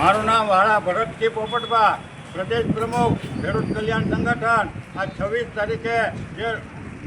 મારું નામ વાળા ભરતજી પોપટભા, પ્રદેશ પ્રમુખ, ખેડૂત કલ્યાણ સંગઠન. આ છવ્વીસ તારીખે જે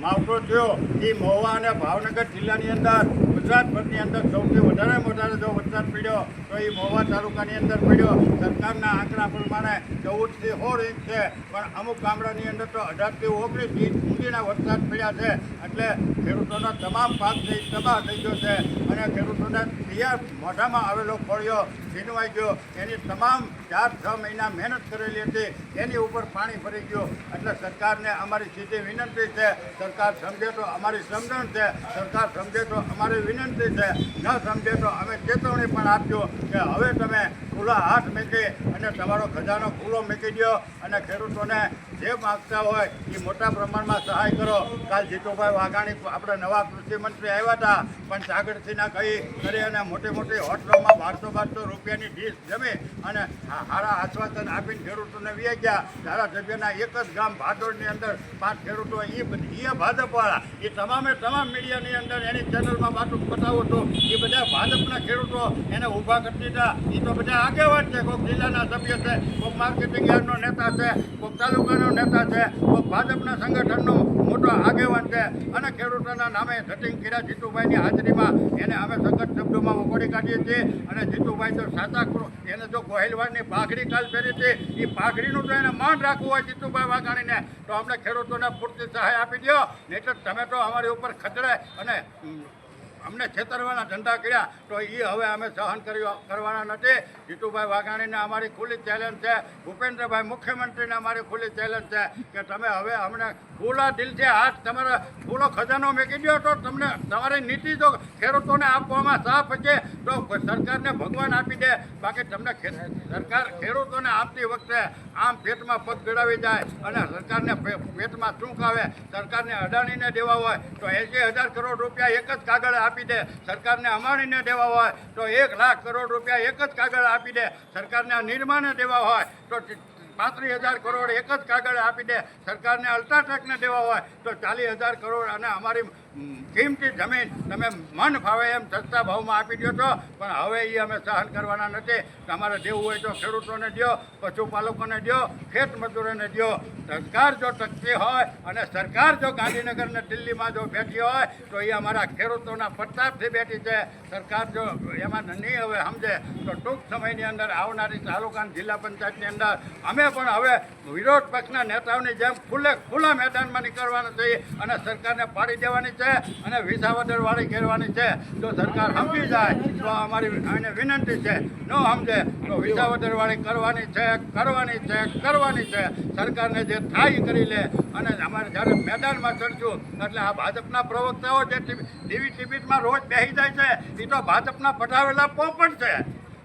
માવઠો થયો, એ મહુવા અને ભાવનગર જિલ્લાની અંદર, ગુજરાતભરની અંદર સૌથી વધારે વધારે જો વરસાદ પડ્યો તો એ મહુવા તાલુકાની અંદર પડ્યો. સરકારના આંકડા પ્રમાણે ચૌદથી સોળ ઇંચ છે. પણ અમુક ગામડાની અંદર તો અઢારથી ઓગણીસ ઇંચ સુધીના વરસાદ પડ્યા છે. એટલે ખેડૂતોનો તમામ પાક છે તબાહ થઈ ગયો છે. અને ખેડૂતોને તૈયાર મોઢામાં આવેલો ફળિયો છીનવાઈ ગયો. એની તમામ ચાર છ મહિના મહેનત કરેલી હતી. એની ઉપર પાણી ફરી ગયું. એટલે સરકારને અમારી સીધી વિનંતી છે. સરકાર સમજે તો અમારી સમજણ છે. સરકાર સમજે તો અમારી વિનંતી છે. ન સમજે તો અમે ચેતવણી પણ આપજો. કે હવે તમે ખુલ્લા હાથ મૂકી અને તમારો ખજાનો ખુલ્લો મૂકી દો અને ખેડૂતોને જે માગતા હોય એ મોટા પ્રમાણમાં સહાય કરો. કાલ જીતુભાઈ વાઘાણી આપણે નવા કૃષિ મંત્રી આવ્યા હતા, પણ જાગૃતિના કહી કરી અને મોટી મોટી હોટલોમાં બારસો બારસો રૂપિયાની ડીશ જમી અને હારા આશ્વાસન આપીને ખેડૂતોને વી ગયા. ધારાસભ્યના એક જ ગામ ભાદોડની અંદર પાંચ ખેડૂતો એ ભાજપવાળા એ તમામે તમામ મીડિયાની અંદર એની ચેનલમાં વાતો બતાવો તો એ બધા ભાજપના ખેડૂતો એને ઊભા દીધા એ તો બધા આગેવાન છે. કોઈક જિલ્લાના સભ્ય છે, કોઈક માર્કેટિંગ યાર્ડનો નેતા છે, કોઈક તાલુકાનો નેતા છે, કોઈક ભાજપના સંગઠનનો મોટો આગેવાન છે. અને ખેડૂતોના નામે ધટિંગ કર્યા. જીતુભાઈની હાજરીમાં એને અમે સખત શબ્દોમાં વખોડી કાઢીએ છીએ. અને જીતુભાઈ તો સાચા એને જો ગોહિલવાડની પાઘડી કાલ પહેરી છે એ પાઘડીનું તો એને માન રાખવું હોય જીતુભાઈ વાઘાણીને. તો અમને ખેડૂતોને પૂરતી સહાય આપી દો નહીં તો તમે તો અમારી ઉપર ખતરે અને અમને છેતરવાના ધંધા કર્યા તો એ હવે અમે સહન કરી કરવાના નથી. જીતુભાઈ વાઘાણીને અમારી ખુલ્લી ચેલેન્જ છે. ભૂપેન્દ્રભાઈ મુખ્યમંત્રીને અમારી ખુલ્લી ચેલેન્જ છે કે તમે હવે અમને ખુલ્લા દિલથી હાથ તમારા ખુલ્લો ખજાનો મેકી દો તો તમને તમારી નીતિ જો ખેડૂતોને આપવામાં સાફ છે, તો સરકારને ભગવાન આપી દે. બાકી તમને સરકાર ખેડૂતોને આપતી વખતે આમ પેટમાં પગ ગળાવી જાય અને સરકારને પેટમાં ચૂંક આવે, સરકારને અડાણીને દેવા હોય, તો એંસી હજાર કરોડ રૂપિયા એક જ કાગળ આપી દે, સરકારને અમારીને દેવા હોય, તો એક લાખ કરોડ રૂપિયા એક જ કાગળ આપી દે, સરકારને નિર્માને દેવા હોય, તો પાંત્રીસ હજાર કરોડ એક જ કાગળ આપી દે. સરકારને અલ્ટ્રાટેકને દેવા હોય તો ચાલીસ હજાર કરોડ અને અમારી કિંમતી જમીન તમે મન ફાવે એમ સસ્તા ભાવમાં આપી દો છો. પણ હવે એ અમે સહન કરવાના નથી. તમારે દેવું હોય તો ખેડૂતોને દો પશુપાલકોને દો ખેત મજૂરોને દો સરકાર જો ટકતી હોય અને સરકાર જો ગાંધીનગર ને દિલ્હીમાં જો બેઠી હોય, તો એ અમારા ખેડૂતોના પ્રતાપથી બેઠી છે. સરકાર જો એમાં નહીં હવે સમજે, તો ટૂંક સમયની અંદર આવનારી તાલુકા જિલ્લા પંચાયતની અંદર અમે પણ હવે વિરોધ પક્ષના નેતાઓની જેમ ખુલ્લે ખુલ્લા મેદાનમાં નીકળવાનું છે અને સરકારને પાડી દેવાની છે અને વિસાવદરવાળી કરવાની છે. જો સરકાર સમજી જાય, તો અમારી એને વિનંતી છે. ન સમજે, તો વિસાવદરવાળી કરવાની છે કરવાની છે કરવાની છે. સરકારને જે થાય કરી લે, અને અમારે જ્યારે મેદાનમાં ચડશું, એટલે આ ભાજપના પ્રવક્તાઓ જે ટીવી ટીવીમાં રોજ બેસી જાય છે એ તો ભાજપના પઠાવેલા પોપટ છે.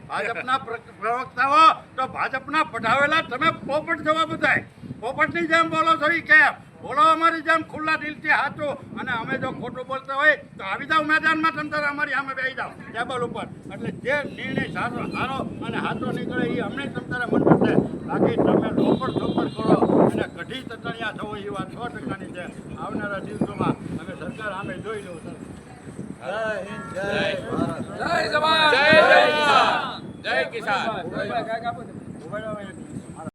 ભાજપના પ્ર- પ્રવક્તાઓ તો ભાજપના પઢાવેલા તમે પોપટ જવા બધાય. પોપટની જેમ બોલો છો એ કેમ? બોલો અમારી જેમ ખુલ્લા દિલથી હાચું. અને અમે જો ખોટું બોલતા હોય તો આવી જાઓ મેદાનમાં તમ અમારી સામે બેસી જાઓ. ટેબલ ઉપર. એટલે જે નિર્ણય સારો સારો અને હાથો નીકળે એ અમને તમ મન છે. બાકી તમે રોપડ ચોપડ કરો અને કઢી તતણિયા થવો એ વાત સો ટકાની છે. આવનારા દિવસોમાં અમે સરકાર અમે જોઈ લઉં સર. જય જવાન જય જય Bây giờ, cái.